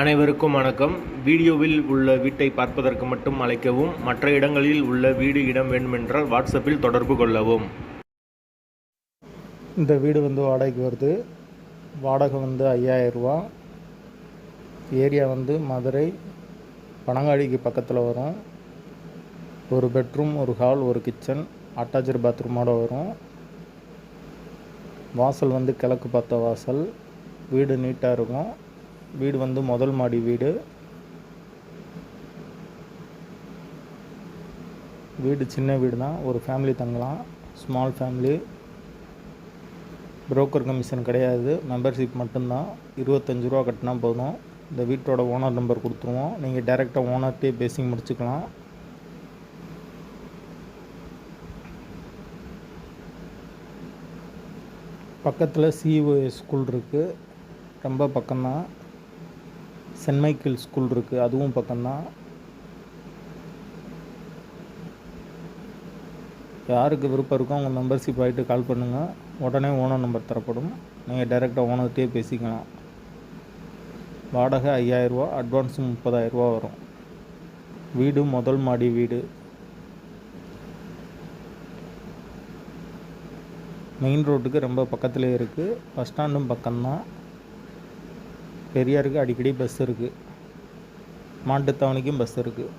அனைவருக்கும் வணக்கம். வீடியோவில் உள்ள வீட்டை பார்ப்பதற்கு மட்டும் அழைக்கவும் மற்ற இடங்களில் உள்ள வீடு இடம் வேண்டுமென்றால் வாட்ஸ்அப்பில் தொடர்பு கொள்ளவும். இந்த வீடு வந்து வாடகைக்கு வருது. வாடகை வந்து ஐயாயிரரூவா ஏரியா வந்து மதுரை பனங்காடிக்கு பக்கத்தில் வரும். ஒரு பெட்ரூம் ஒரு ஹால் ஒரு கிச்சன் அட்டாச்சர் பாத்ரூமோட வரும். வாசல் வந்து கிழக்கு பார்த்த வாசல். வீடு நீட்டாக இருக்கும். வீடு வந்து முதல் மாடி வீடு. வீடு சின்ன வீடு தான் ஒரு ஃபேமிலி தங்கலாம். ஸ்மால் ஃபேமிலி புரோக்கர் கமிஷன் கிடையாது. மெம்பர்ஷிப் மட்டும்தான். இருபத்தஞ்சி ரூபா கட்டினா போதும். இந்த வீட்டோட ஓனர் நம்பர் கொடுத்துருவோம். நீங்கள் டேரெக்டாக ஓனர்கிட்டே பேசி முடிச்சுக்கலாம். பக்கத்தில் சிஓஏ ஸ்கூல் இருக்குது ரொம்ப பக்கம்தான். சென்ட் மைக்கேல் ஸ்கூல் இருக்குது அதுவும் பக்கம்தான். யாருக்கு விருப்பம் இருக்கோ அவங்க மெம்பர்ஷிப் ஆகிட்டு கால் பண்ணுங்கள் உடனே ஓனர் நம்பர் தரப்படும். நீங்கள் டைரெக்டாக ஓனர்கிட்டே பேசிக்கலாம். வாடகை ஐயாயிரரூவா அட்வான்ஸும் முப்பதாயிரரூவா வரும். வீடு முதல் மாடி வீடு. மெயின் ரோட்டுக்கு ரொம்ப பக்கத்துலேயே இருக்குது பஸ் ஸ்டாண்டும் பக்கம்தான். பெரியாருக்கு அடிக்கடி பஸ் இருக்குது மாட்டுத்தாவணிக்கும் பஸ் இருக்குது